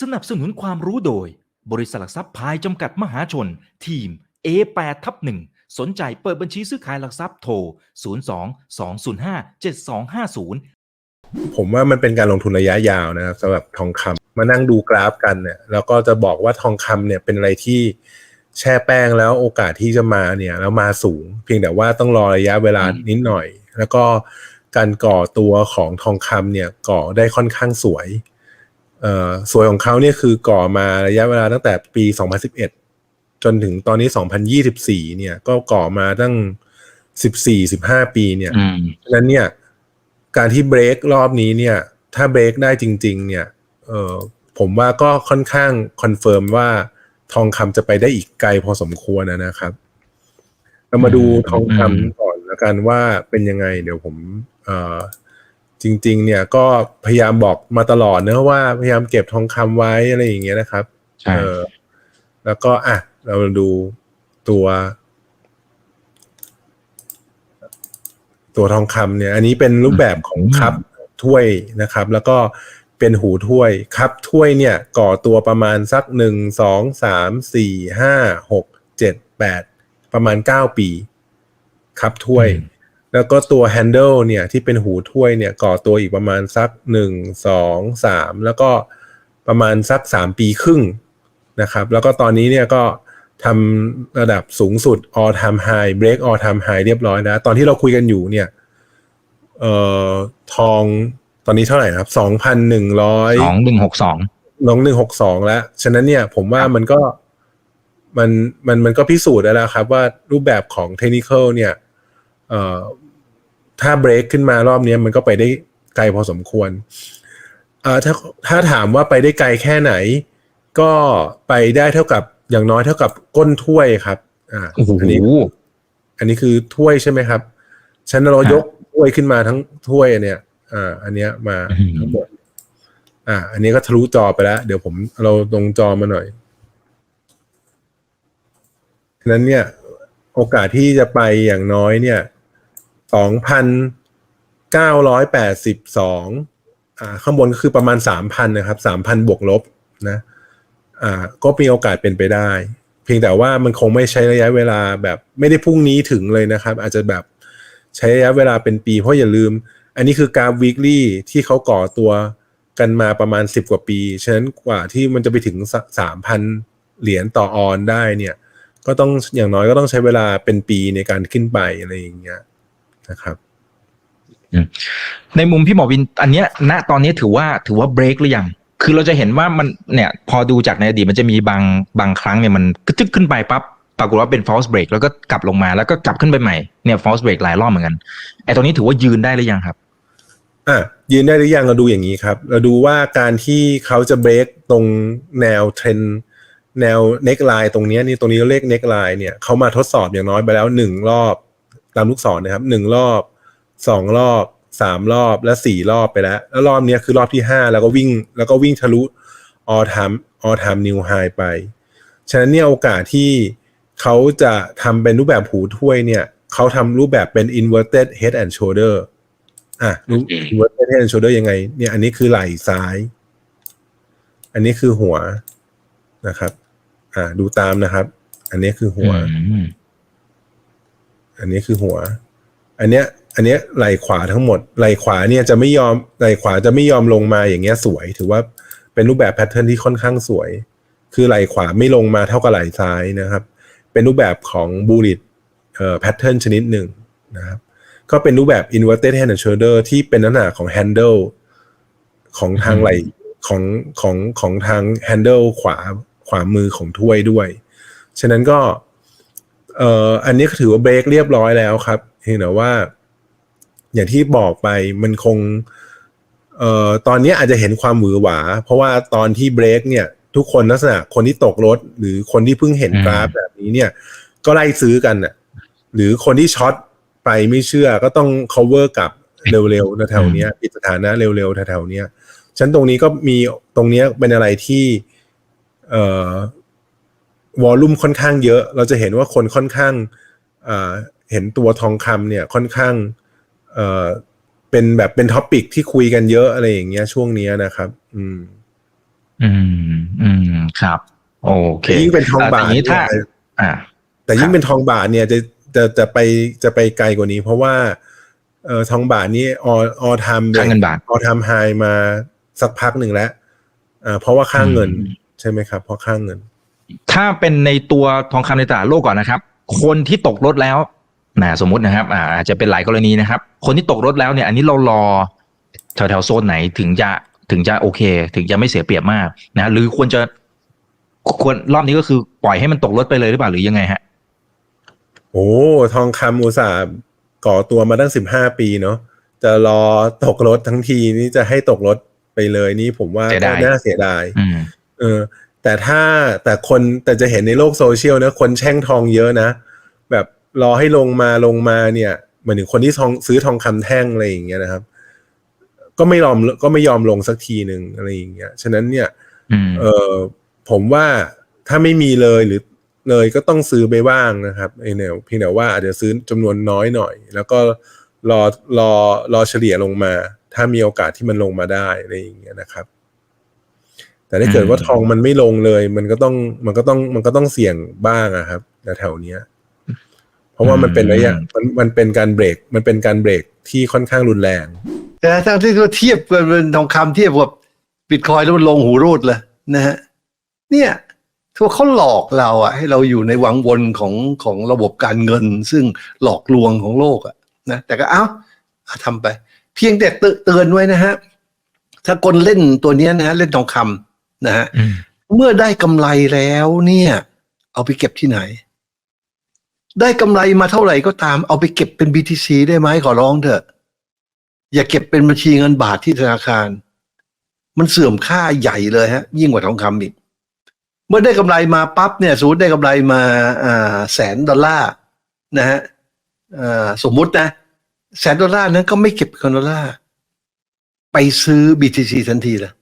สนับสนุนความรู้โดย บริษัทหลักทรัพย์พายจำกัดมหาชน ทีม A8 ทับ1สนใจเปิดบัญชีซื้อขายหลักทรัพย์โทร 02 205 7250 ผมว่ามันเป็นการลงทุนระยะยาวนะครับสำหรับทองคำมานั่งดูกราฟกันเนี่ยแล้วก็จะบอกว่าทองคำเนี่ยเป็นอะไรที่แช่แป้งแล้วโอกาสที่จะมาเนี่ยแล้วมาสูง เพียงแต่ว่าต้องรอระยะเวลานิดหน่อย แล้วก็การก่อตัวของทองคำเนี่ยก่อได้ค่อนข้างสวยเอ่อ สวยของเขาเนี่ยคือก่อมาระยะเวลาตั้งแต่ปี 2011 จนถึงตอนนี้ 2024 เนี่ย ก็ก่อมาตั้ง 14-15 ปีเนี่ยอืมฉะนั้นเนี่ย การที่เบรกรอบนี้เนี่ย ถ้าเบรกได้จริง ๆ เนี่ยเออผมว่าก็ค่อนข้างคอนเฟิร์มว่าทองคำจะไปได้อีกไกลพอสมควรนะนะครับ เรามาดูทองคำก่อนแล้วกันว่าเป็นยังไง เดี๋ยวผมเออ จริง ๆ เนี่ยก็พยายามบอกมาตลอดนะว่าพยายามเก็บทองคำไว้อะไรอย่างเงี้ยนะครับใช่เออแล้วก็อะเราดูตัว ตัวทองคำเนี่ย อันนี้เป็นรูปแบบของคัพถ้วยนะครับ แล้วก็เป็นหูถ้วยคัพถ้วยเนี่ย ก่อตัวประมาณสักหนึ่งสองสามสี่ห้าหกเจ็ดแปดประมาณเก้าปีคัพถ้วย แล้วก็ตัวแฮนเดิลเนี่ยที่เป็นหูถ้วยเนี่ยก่อตัวอีกประมาณสักหนึ่งสองสามแล้วก็ประมาณสักสามปีครึ่งนะครับ แล้วก็ตอนนี้เนี่ยก็ทำระดับสูงสุด all time high break all time high เรียบร้อยแล้วตอนที่เราคุยกันอยู่เนี่ยเอ่อทองตอนนี้เท่าไหร่นะครับสองพันหนึ่งร้อยสองหนึ่งหกสองน้องหนึ่งหกสองแล้ว ฉะนั้นเนี่ยผมว่ามันก็มันมันมันก็พิสูจน์ได้แล้วครับ ว่ารูปแบบของเทคนิคเนี่ย เอ่อถ้าเบรกขึ้นมารอบนี้มันก็ไปได้ไกลพอสมควรเอ่อถ้าถ้าถามว่าไปได้ไกลแค่ไหน ก็ไปได้เท่ากับอย่างน้อยเท่ากับก้นถ้วยครับอ่าโอ้โหอันนี้อันนี้คือถ้วยใช่ไหมครับฉันเรายกถ้วยขึ้นมาทั้งถ้วยเนี่ย อ่า อันเนี้ยมาอืมทั้งหมดอ่า อันนี้ก็ทะลุจอไปแล้ว เดี๋ยวผมเราลงจอมาหน่อยฉะนั้นเนี่ย โอกาสที่จะไปอย่างน้อยเนี่ย สองพันเก้าร้อยแปดสิบสองอ่าข้างบนก็คือประมาณสามพันนะครับสามพันบวกลบนะอ่าก็มีโอกาสเป็นไปได้ เพียงแต่ว่ามันคงไม่ใช้ระยะเวลาแบบไม่ได้พรุ่งนี้ถึงเลยนะครับ อาจจะแบบใช้ระยะเวลาเป็นปีเพราะอย่าลืม อันนี้คือกราฟ weekly ที่เขาก่อตัวกันมาประมาณสิบกว่าปี ฉะนั้นกว่าที่มันจะไปถึงสามพันเหรียญต่อออนได้เนี่ย ก็ต้องอย่างน้อยก็ต้องใช้เวลาเป็นปีในการขึ้นไปอะไรอย่างเงี้ย นะครับในมุมพี่หมอวิน อันเนี้ยณตอนนี้ถือว่าถือว่าเบรกหรือยังคือเราจะเห็นว่ามันเนี่ยพอดูจากในอดีตมันจะมีบางบางครั้งเนี่ยมันกระจึกขึ้นไปปั๊บปรากฏว่าเป็น false break แล้วก็กลับลงมาแล้วก็กลับขึ้นไปใหม่เนี่ย false break หลายรอบเหมือนกันไอ้ตรงนี้ถือว่ายืนได้หรือยังครับอะยืนได้หรือยังเราดูอย่างนี้ครับ เราดูว่าการที่เขาจะเบรกตรงแนวเทรนแนวเน็กไลน์ตรงเนี้ยนี่ตรงนี้เราเรียกเน็กไลน์เนี่ยเขามาทดสอบอย่างน้อยไปแล้วหนึ่งรอบ ตามลูกศรนะครับหนึ่งรอบสองรอบสามรอบและสี่รอบไปแล้ว แล้วรอบเนี้ยคือรอบที่ห้าแล้วก็วิ่ง แล้วก็วิ่งทะลุ all time all time new high ไป ฉะนั้นเนี่ยโอกาสที่เขาจะทำเป็นรูปแบบหูถ้วยเนี่ย เขาทำรูปแบบเป็น inverted head and shoulder อะรูป inverted head and shoulder ยังไง เนี่ย อันนี้คือไหล่ซ้าย อันนี้คือหัวนะครับ อ่า ดูตามนะครับ อันนี้คือหัว อืมอันนี้คือหัว อันเนี้ย อันเนี้ยไหล่ขวาทั้งหมดไหล่ขวาเนี่ยจะไม่ยอมไหล่ขวาจะไม่ยอมลงมาอย่างเงี้ยสวย ถือว่าเป็นรูปแบบแพทเทิร์นที่ค่อนข้างสวย คือไหล่ขวาไม่ลงมาเท่ากับไหล่ซ้ายนะครับ เป็นรูปแบบของบูริตเอ่อแพทเทิร์นชนิดหนึ่งนะครับก็เป็นรูปแบบ inverted hand and shoulder ที่เป็นลักษณะของ handle ของทางไหล่ของของของทาง handle ขวาขวามือของถ้วยด้วย ฉะนั้นก็ เอ่ออันนี้ก็ถือว่าเบรกเรียบร้อยแล้วครับเพียงแต่ว่า อย่างที่บอกไปมันคง เอ่อตอนนี้อาจจะเห็นความหวือหวา เพราะว่าตอนที่เบรกเนี่ย ทุกคนลักษณะคนที่ตกรถ หรือคนที่เพิ่งเห็นกราฟแบบนี้เนี่ย ก็ไล่ซื้อกันน่ะ หรือคนที่ช็อตไปไม่เชื่อก็ต้อง cover กลับเร็วๆแถวๆนี้ปิดสถานะเร็วๆแถวๆนี้ฉันตรงนี้ก็มีตรงเนี้ยเป็นอะไรที่ เอ่อ วอลลุ่มค่อนข้างเยอะ เราจะเห็นว่าคนค่อนข้างเอ่อเห็นตัวทองคำเนี่ยค่อนข้างเอ่อเป็นแบบเป็นท็อปิกที่คุยกันเยอะอะไรอย่างเงี้ยช่วงเนี้ยนะครับ อืม อืม อืม ครับ โอเคแต่ยิ่งเป็นทองบาทแต่ย่นี้ถ้าเนี่ยอ่า แต่ยิ่งเป็นทองบาทเนี่ยจะจะจะไปจะไปไกลกว่านี้ เพราะว่า เอ่อทองบาทนี่อออทำค่าเงินบาทออทำไฮมาสักพักหนึ่งแล้วอ่าเพราะว่าค่าเงินอืมใช่ไหมครับ เพราะค่าเงิน ถ้าเป็นในตัวทองคำในตลาดโลกก่อนนะครับ คนที่ตกรถแล้วนะสมมตินะครับอ่าอาจจะเป็นหลายกรณีนะครับ คนที่ตกรถแล้วเนี่ย อันนี้เรารอแถวๆโซนไหนถึงจะถึงจะโอเค ถึงจะไม่เสียเปรียบมากนะหรือควรจะควรรอบนี้ก็คือปล่อยให้มันตกรถไปเลยหรือเปล่าหรือยังไงฮะโอ้ทองคำอุตสาห์ก่อตัวมาตั้งสิบห้าปีเนาะจะรอตกรถทั้งทีนี่จะให้ตกรถไปเลยนี่ผมว่าเสียก็ดายน่าเสียดายอืมเออ แต่ถ้าแต่คนแต่จะเห็นในโลกโซเชียลนะคนแช่งทองเยอะนะ แบบรอให้ลงมาลงมาเนี่ยเหมือนถึงคนที่ทองซื้อทองคำแท่งอะไรอย่างเงี้ยนะครับ ก็ไม่ยอมก็ไม่ยอมลงสักทีหนึ่งอะไรอย่างเงี้ยฉะนั้นเนี่ยอืมเออผมว่าถ้าไม่มีเลยหรือเลยก็ต้องซื้อไปบ้างนะครับไอเนี่ยเพียงแต่ว่าอาจจะซื้อจำนวนน้อยหน่อย แล้วก็รอรอรอเฉลี่ยลงมา ถ้ามีโอกาสที่มันลงมาได้อะไรอย่างเงี้ยนะครับ แต่ถ้าเกิดว่าทองมันไม่ลงเลย มันก็ต้องมันก็ต้องมันก็ต้องเสี่ยงบ้างอะครับแถวๆเนี้ย เพราะว่ามันเป็นระยะมันมันเป็นการเบรกมันเป็นการเบรกที่ค่อนข้างรุนแรง แต่ทั้งที่เขาเทียบกันเป็นทองคำเทียบกับบิตคอยน์แล้วมันลงหูรูดเลยนะฮะเนี่ยทัวเขาหลอกเราอะให้เราอยู่ในวังวนของของระบบการเงิน ซึ่งหลอกลวงของโลกอะนะแต่ก็เอ้าอะทำไป เพียงแต่เตือนไว้นะฮะถ้าคนเล่นตัวเนี้ยนะฮะเล่นทองคำ นะฮะอืมเมื่อได้กำไรแล้วเนี่ย เอาไปเก็บที่ไหน ได้กำไรมาเท่าไหร่ก็ตาม เอาไปเก็บเป็น BTC ได้ไหมขอร้องเถอะ อย่าเก็บเป็นบัญชีเงินบาทที่ธนาคาร มันเสื่อมค่าใหญ่เลยฮะ ยิ่งกว่าทองคำอีก เมื่อได้กำไรมาปั๊บเนี่ยสมมติได้กำไรมาอ่าแสนดอลลาร์นะฮะอ่าสมมุตินะแสนดอลลาร์นั้นก็ไม่เก็บเป็นดอลลาร์ไปซื้อ BTC ทันทีเลย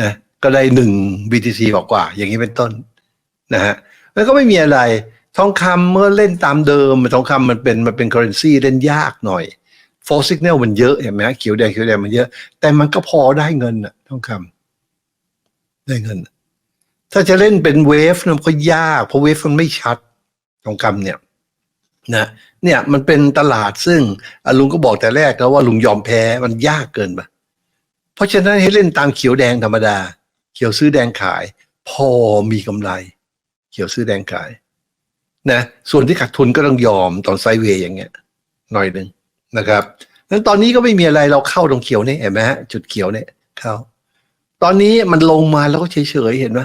นะ ก็ได้หนึ่ง BTC กว่าๆอย่างนี้เป็นต้นนะฮะแล้วก็ไม่มีอะไร ทองคำเมื่อเล่นตามเดิม ทองคำมันเป็นมันเป็น currency เล่นยากหน่อยฟร์สิกเนลมันเยอะเห็นไหมเขียวแดงเขียวแดงมันเยอะ แต่มันก็พอได้เงินอะทองคำได้เงิน ถ้าจะเล่นเป็นเวฟเนี่ยมันก็ยาก เพราะเวฟมันไม่ชัดทองคำเนี่ยนะเนี่ยมันเป็นตลาดซึ่งลุงก็บอกแต่แรกแล้วว่าลุงยอมแพ้มันยากเกินไปเพราะฉะนั้นให้เล่นตามเขียวแดงธรรมดา เขียวซื้อแดงขาย พอมีกำไร เขียวซื้อแดงขายนะส่วนที่ขาดทุนก็ต้องยอมตอนไซเวย์อย่างเงี้ย หน่อยหนึ่งนะครับนั้นตอนนี้ก็ไม่มีอะไรเราเข้าตรงเขียวนี่เห็นไหมฮะจุดเขียวเนี่ยเข้า ตอนนี้มันลงมาแล้วก็เฉยๆเห็นไหม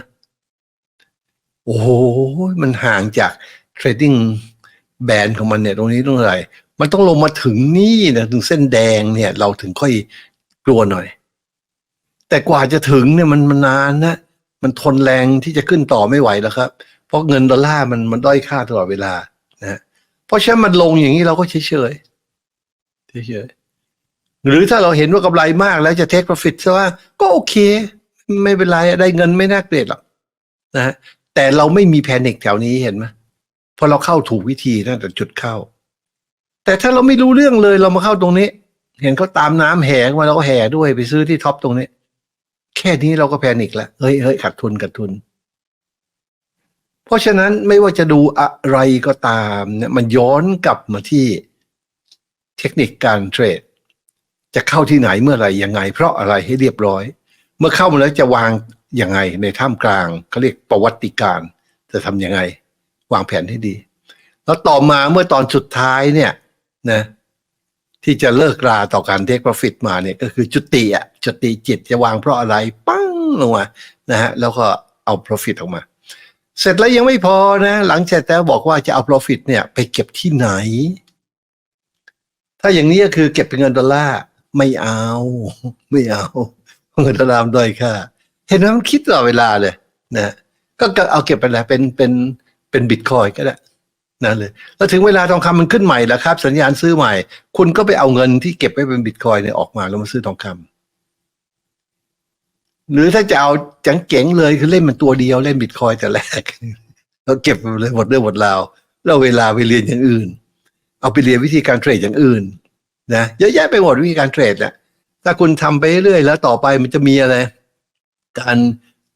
โอ้โหมันห่างจากเทรดดิ้งแบนของมันเนี่ยตรงนี้ตรงไหนมันต้องลงมาถึงนี่นะถึงเส้นแดงเนี่ย เราถึงค่อยกลัวหน่อย แต่กว่าจะถึงเนี่ยมันมันนานนะ มันทนแรงที่จะขึ้นต่อไม่ไหวแล้วครับ เพราะเงินดอลลาร์มันมันด้อยค่าตลอดเวลานะเพราะฉะนั้นมันลงอย่างนี้เราก็เฉยเฉยเฉยเฉยหรือถ้าเราเห็นว่ากำไรมากแล้วจะเทค profit ซะว่าก็โอเค ไม่เป็นไรได้เงินไม่น่าเกลียดหรอกนะแต่เราไม่มีแพนิคแถวนี้เห็นไหมพราะเราเข้าถูกวิธีตั้งแต่จุดเข้า แต่ถ้าเราไม่รู้เรื่องเลยเรามาเข้าตรงนี้ เห็นเขาตามน้ำแหงมาเราก็แห่ด้วยไปซื้อที่ท็อปตรงนี้ แค่นี้เราก็แพนิคแล้วเฮ้ยเฮ้ยขาดทุนขาดทุน เพราะฉะนั้นไม่ว่าจะดูอะไรก็ตามเนี่ยมันย้อนกลับมาที่เทคนิคการเทรด จะเข้าที่ไหนเมื่อไหรยังไง เพราะอะไรให้เรียบร้อย เมื่อเข้ามาแล้วจะวางยังไงในท่ามกลางเขาเรียกประวัติการ จะทำยังไง วางแผนให้ดี แล้วต่อมาเมื่อตอนสุดท้ายเนี่ยนะที่จะเลิกราต่อการเทค profit มาเนี่ยก็คือจุติอะ จุติจิตจะวางเพราะอะไร ปั้งลงมานะฮะแล้วก็เอา profit ออกมา เสร็จแล้วยังไม่พอนะ หลังจากแล้วบอกว่าจะเอา profit เนี่ยไปเก็บที่ไหน ถ้าอย่างนี้ก็คือเก็บเป็นเงินดอลลาร์ไม่เอา ไม่เอาเงินดอลลาร์ด้อยค่าเห็นไหมมันคิดตลอดเวลาเลยนะก็เอาเก็บไปแล้วเป็นเป็นเป็นบิตคอยก็ได้นั่นเลยแล้วถึงเวลาทองคำมันขึ้นใหม่แล้วครับ สัญญาณซื้อใหม่ คุณก็ไปเอาเงินที่เก็บไว้เป็นบิตคอยเนี่ยออกมาแล้วมาซื้อทองคำ หรือถ้าจะเอาจังเก๋งเลยคือเล่นมันตัวเดียวเล่นบิตคอยแต่แรกเราเก็บไปเลยหมดเรื่องหมดราวแล้วเวลาไปเรียนอย่างอื่น เอาไปเรียนวิธีการเทรดอย่างอื่นนะเยอะแยะไปหมดวิธีการเทรดน่ะถ้าคุณทำไปเรื่อยแล้วต่อไปมันจะมีอะไร การ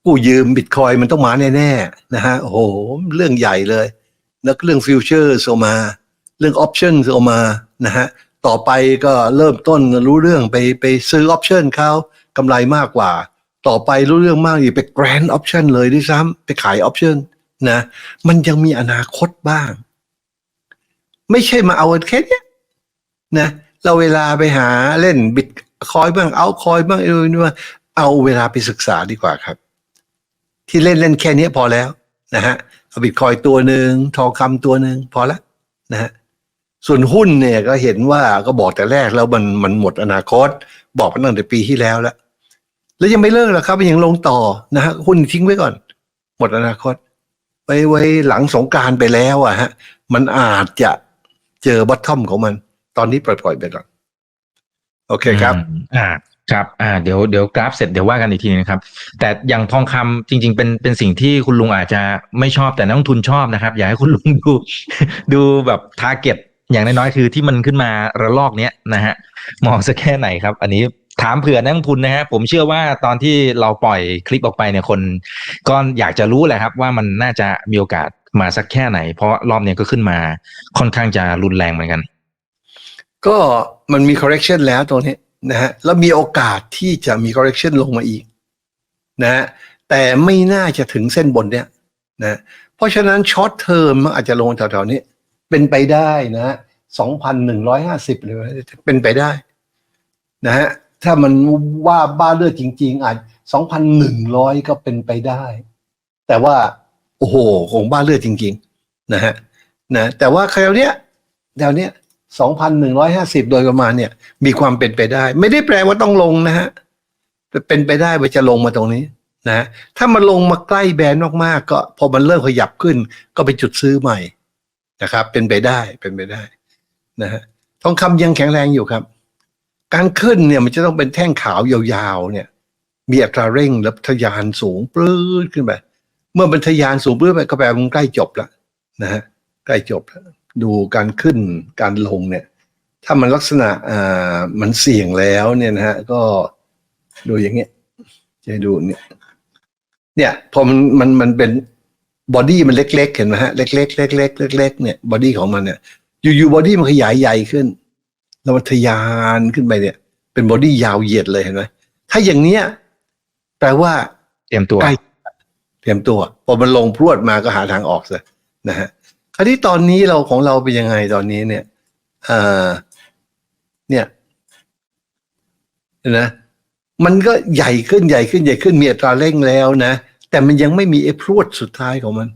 กู้ยืมบิตคอยมันต้องมาแน่ๆนะฮะโอ้โหเรื่องใหญ่เลยแล้วเรื่องฟิวเจอร์ออมา เรื่องออปชั่นออมานะฮะต่อไปก็เริ่มต้นรู้เรื่องไปไปซื้อออปชั่นเขากำไรมากกว่า ต่อไปรู้เรื่องมากอีกไปแกรนด์ออปชันเลยด้วยซ้ำไปขายออปชันนะมันยังมีอนาคตบ้าง ไม่ใช่มาเอาแค่นี้นะเราเวลาไปหาเล่นบิตคอยบ้างเอาคอยบ้างเออนี่ว่าเอาเวลาไปศึกษาดีกว่าครับ ที่เล่นเล่นแค่นี้พอแล้วนะฮะเอาบิตคอยตัวหนึ่งทองคำตัวหนึ่งพอละนะฮะส่วนหุ้นเนี่ยก็เห็นว่าก็บอกแต่แรกแล้วมันมันหมดอนาคต บอกมาตั้งแต่ปีที่แล้วแล้ว แล้วยังไม่เลิกหรอกครับยังลงต่อนะฮะหุ้นทิ้งไว้ก่อน หมดอนาคตไว้ไว้หลังสงการไปแล้วอะฮะ มันอาจจะเจอบัตทอมของมัน ตอนนี้ปล่อยๆไปก่อน โอเคครับ อ่าครับอ่าเดี๋ยวเดี๋ยวกราฟเสร็จเดี๋ยวว่ากันอีกทีนะครับ แต่อย่างทองคำจริง ๆ เป็นเป็นสิ่งที่คุณลุงอาจจะไม่ชอบแต่นักลงทุนชอบนะครับ อยากให้คุณลุงดูดูแบบทาร์เก็ตอย่างน้อยๆคือที่มันขึ้นมาระลอกเนี้ยนะฮะมองสักแค่ไหนครับ อันนี้ ถามเผื่อนักลงทุนนะฮะผมเชื่อว่าตอนที่เราปล่อยคลิปออกไปเนี่ยคนก็อยากจะรู้แหละครับว่ามันน่าจะมีโอกาสมาสักแค่ไหน เพราะรอบเนี้ยก็ขึ้นมาค่อนข้างจะรุนแรงเหมือนกัน ก็มันมี correction แล้วตัวนี้นะฮะแล้วมีโอกาสที่จะมี correction ลงมาอีกนะฮะแต่ไม่น่าจะถึงเส้นบนเนี้ยนะเพราะฉะนั้นช็อตเทอมมันอาจจะลงแถวๆนี้ เป็นไปได้นะฮะสองพันหนึ่งร้อยห้าสิบเลยเป็นไปได้นะฮะ ถ้ามันว่าบ้าเลือดจริง ๆ อาจสองพันหนึ่งร้อยก็เป็นไปได้ แต่ว่า โอ้โหคงบ้าเลือดจริง ๆ นะฮะนะแต่ว่าคราวเนี้ยแถวเนี้ย2,150โดยประมาณเนี่ย มีความเป็นไปได้ ไม่ได้แปลว่าต้องลงนะฮะเป็นไปได้ว่าจะลงมาตรงนี้นะถ้ามันลงมาใกล้แบรนด์มากๆ ก็พอมันเริ่มขยับขึ้น ก็ไปจุดซื้อใหม่นะครับ เป็นไปได้เป็นไปได้นะฮะทองคำยังแข็งแรงอยู่ครับ การขึ้นเนี่ยมันจะต้องเป็นแท่งขาวยาวๆเนี่ย มีอัตราเร่งแล้วทะยานสูงปลื้ดขึ้นไปเมื่อมันทะยานสูงปลื้ดไปก็แปลว่ามันใกล้จบแล้วนะฮะใกล้จบแล้วดูการขึ้นการลงเนี่ย ถ้ามันลักษณะอ่ามันเสี่ยงแล้วเนี่ยนะฮะก็ดูอย่างเงี้ยจะดูเนี่ย เนี่ยพอมันมันมันเป็นบอดี้มันเล็กๆ เห็นไหมฮะเล็กๆเล็กๆเล็กๆเนี่ยบอดี้ของมันเนี่ยอยู่ๆบอดี้มันขยายใหญ่ขึ้น แล้วมันทะยานขึ้นไปเนี่ย เป็นบอดี้ยาวเหยียดเลยเห็นไหมถ้าอย่างเนี้ยแปลว่า เตรียมตัวใกล้เตรียมตัวพอมันลงพรวดมาก็หาทางออกซะนะฮะคราวนี้ตอนนี้เราของเราเป็นยังไงตอนนี้เนี่ยเอ่อเนี่ยเห็นะมันก็ใหญ่ขึ้นใหญ่ขึ้นใหญ่ขึ้นมีอัตราเร่งแล้วนะ แต่มันยังไม่มีไอ้พรวดสุดท้ายของมัน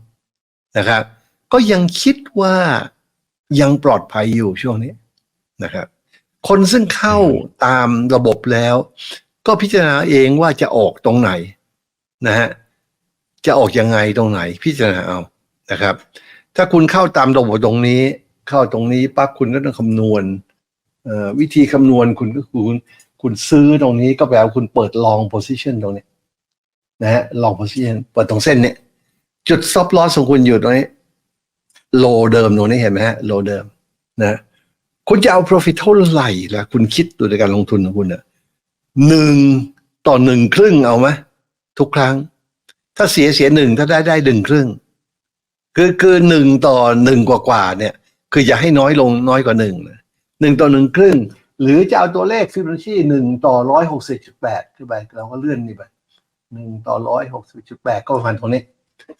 นะครับ ก็ยังคิดว่ายังปลอดภัยอยู่ช่วงนี้นะครับ คนซึ่งเข้าตามระบบแล้ว ก็พิจารณาเองว่าจะออกตรงไหนนะฮะจะออกยังไงตรงไหน พิจารณาเอานะครับ ถ้าคุณเข้าตามระบบตรงนี้ เข้าตรงนี้ปั๊บคุณก็ต้องคำนวณวิธีคำนวณคุณก็คือคุณคุณซื้อตรงนี้ก็แปลว่าคุณเปิด long position ตรงนี้นะฮะ long position เปิดตรงเส้นเนี้ยจุด stop loss ของคุณอยู่ตรงนี้ low เดิมตรงนี้เห็นไหมฮะ low เดิมนะ คุณจะเอา profit เท่าไหร่ล่ะ คุณคิดดูในการลงทุนของคุณอะหนึ่งต่อหนึ่งครึ่งเอาไหมทุกครั้ง ถ้าเสียเสียหนึ่งถ้าได้ได้หนึ่งครึ่ง คือคือหนึ่งต่อหนึ่งกว่ากว่าเนี่ย คืออย่าให้น้อยลงน้อยกว่าหนึ่งหนึ่งต่อหนึ่งครึ่ง หรือจะเอาตัวเลขฟิบนัชชีหนึ่งต่อร้อยหกสิบจุดแปดขึ้นไปเราก็เลื่อนนี่ไปหนึ่งต่อร้อยหกสิบจุดแปดก็ประมาณตรงนี้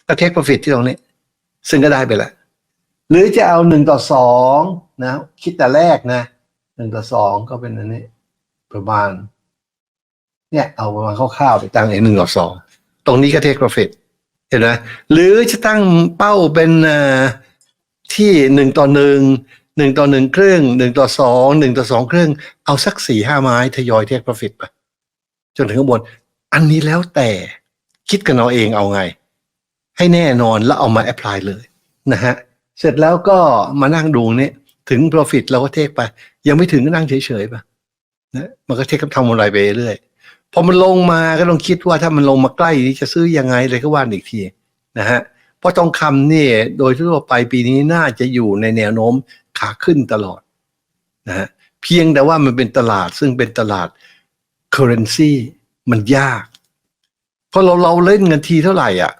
ก็เทคโปรฟิตที่ตรงนี้ ซึ่งก็ได้ไปแล้ว หรือจะเอาหนึ่งต่อสองนะคิดแต่แรกนะหนึ่งต่อสองก็เป็นอันนี้ ประมาณ เนี่ย เอาประมาณคร่าวๆไปตั้งเองหนึ่งต่อสองตรงนี้ก็เทคโปรฟิตเห็นไหมหรือจะตั้งเป้าเป็นที่หนึ่งต่อหนึ่งหนึ่งต่อหนึ่งครึ่งหนึ่งต่อสองหนึ่งต่อสองครึ่ง เอาสักสี่ห้าไม้ทยอยเทคโปรฟิตไปจนถึงข้างบน อันนี้แล้วแต่คิดกันเอาเองเอาไง ให้แน่นอนแล้วเอามาแอพพลายเลยนะฮะ เสร็จแล้วก็มานั่งดูนี่ถึง profit เราก็เทคไป ยังไม่ถึงก็นั่งเฉยๆไปนะมันก็เทคกับทำอะไรไปเรื่อยพอมันลงมาก็ต้องคิดว่าถ้ามันลงมาใกล้นี้จะซื้อยังไงเลยก็ว่าอีกทีนะฮะเพราะทองคำเนี่ยโดยทั่วไปปีนี้น่าจะอยู่ในแนวโน้มขาขึ้นตลอดนะฮะเพียงแต่ว่ามันเป็นตลาดซึ่งเป็นตลาด currency มันยาก เพราะราะเราเราเล่นเงินทีเท่าไหร่อะ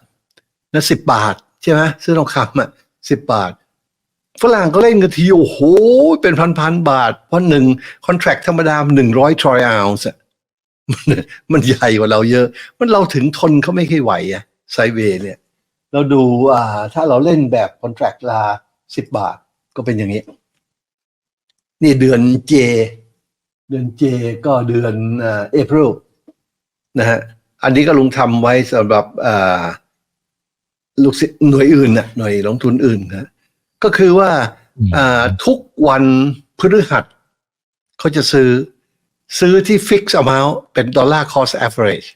นะสิบบาทใช่ไหมซื้อทองคำอะ สิบบาท ฝรั่งก็เล่นกันทีโอ้โห เป็นพันพันๆบาท เพราะหนึ่งคอนแท c t ธรรมดาหนึ่งร้อยทรอยออนซ์มันใหญ่กว่าเราเยอะ มันเราถึงทนเขาไม่ค่อยไหวอะไซเวเนี่ย เราดูอ่า ถ้าเราเล่นแบบคอนแท c t ลาสิบบาทก็เป็นอย่างนี้ นี่เดือนเจ เดือนเจก็เดือนเอพริลนะฮะ อันนี้ก็ลุงทำไว้สำหรับอ่า ลูกศิษย์หน่วยอื่นนะหน่วยลงทุนอื่นนะก็คือว่าอืมอ่าทุกวันพฤหัสเขาจะซื้อซื้อที่ฟิกซ์ amount เป็นดอลลาร์ cost average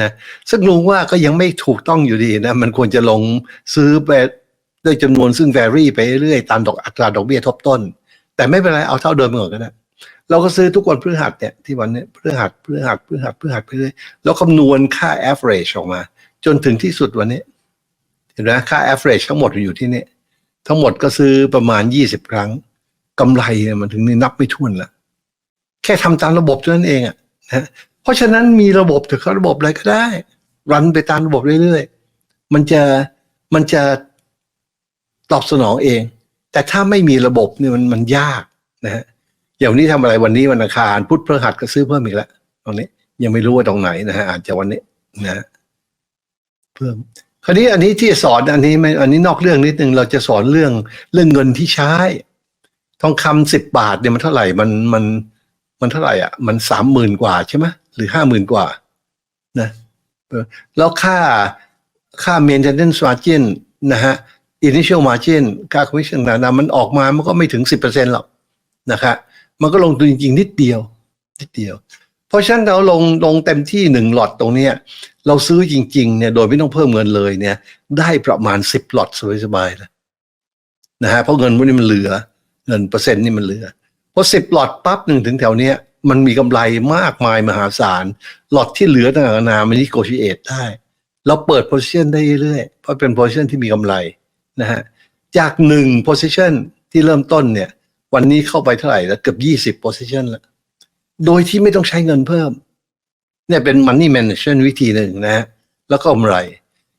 นะซึ่งลุงว่าก็ยังไม่ถูกต้องอยู่ดีนะ มันควรจะลงซื้อไปด้วยจำนวนซึ่ง vary ไปเรื่อยๆตามดอกอัตราดอกเบี้ยทบต้น แต่ไม่เป็นไร เอาเท่าเดิมก่อนก็ได้เราก็ซื้อทุกวันพฤหัสเนี่ยที่วันเนี้ยพฤหัสพฤหัสพฤหัสพฤหัสไปเรื่อยแล้วคำนวณค่า average ออกมา จนถึงที่สุดวันนี้ เห็นไหมค่า average ทั้งหมดอยู่ที่นี่ทั้งหมดก็ซื้อประมาณ20ครั้งกำไรเนี่ยมันถึงนี่นับไม่ถ้วนละแค่ทำตามระบบเท่านั้นเองอะนะเพราะฉะนั้นมีระบบถือเขาระบบอะไรก็ได้ รันไปตามระบบเรื่อยๆ มันจะมันจะตอบสนองเอง แต่ถ้าไม่มีระบบเนี่ยมันมันยากนะฮะอย่างวันนี้ทำอะไรวันนี้วันอังคารพุธพฤหัสก็ซื้อเพิ่มอีกแล้วตรงนี้ ยังไม่รู้ว่าตรงไหนนะฮะอาจจะวันนี้นะเพิ่ม คราวนี้อันนี้ที่สอนอันนี้ไม่อันนี้นอกเรื่องนิดนึงเราจะสอนเรื่องเรื่องเงินที่ใช้ ทองคำสิบบาทเนี่ยมันเท่าไหร่มันมันมันเท่าไหร่อะมันสามหมื่นกว่าใช่ไหมหรือห้าหมื่นกว่านะแล้วค่าค่า maintenance margin นะฮะ initial margin ค่า commission ต่างๆมันออกมามันก็ไม่ถึงสิบเปอร์เซ็นต์หรอกนะครับมันก็ลงทุนจริงๆ นิดเดียว นิดเดียว เพราะฉะนั้นเราลงลงเต็มที่หนึ่งหลอดตรงเนี้ยเราซื้อจริงๆเนี่ยโดยไม่ต้องเพิ่มเงินเลยเนี่ย ได้ประมาณสิบหลอดสบายๆเลยนะฮะเพราะเงินพวกนี้มันเหลือ เงินเปอร์เซ็นต์นี่มันเหลือพอสิบหลอดปั๊บหนึ่งถึงแถวเนี้ยมันมีกำไรมากมายมหาศาล หลอดที่เหลือต่างๆนานามันนิโกชิเอตได้ เราเปิดโพซิชันได้เรื่อยๆเพราะเป็นโพซิชันที่มีกำไรนะฮะจากหนึ่งโพซิชันที่เริ่มต้นเนี่ย วันนี้เข้าไปเท่าไหร่แล้วเกือบยี่สิบโพซิชันแล้ว โดยที่ไม่ต้องใช้เงินเพิ่ม เนี่ยเป็น money management วิธีหนึ่งนะฮะแล้วก็กำไร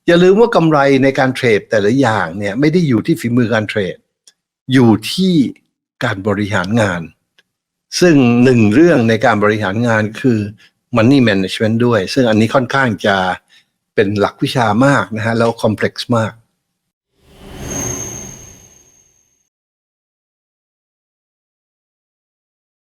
อย่าลืมว่ากำไรในการเทรดแต่ละอย่างเนี่ยไม่ได้อยู่ที่ฝีมือการเทรด อยู่ที่การบริหารงาน ซึ่งหนึ่งเรื่องในการบริหารงานคือ money management ด้วย ซึ่งอันนี้ค่อนข้างจะเป็นหลักวิชามากนะฮะแล้ว complex มาก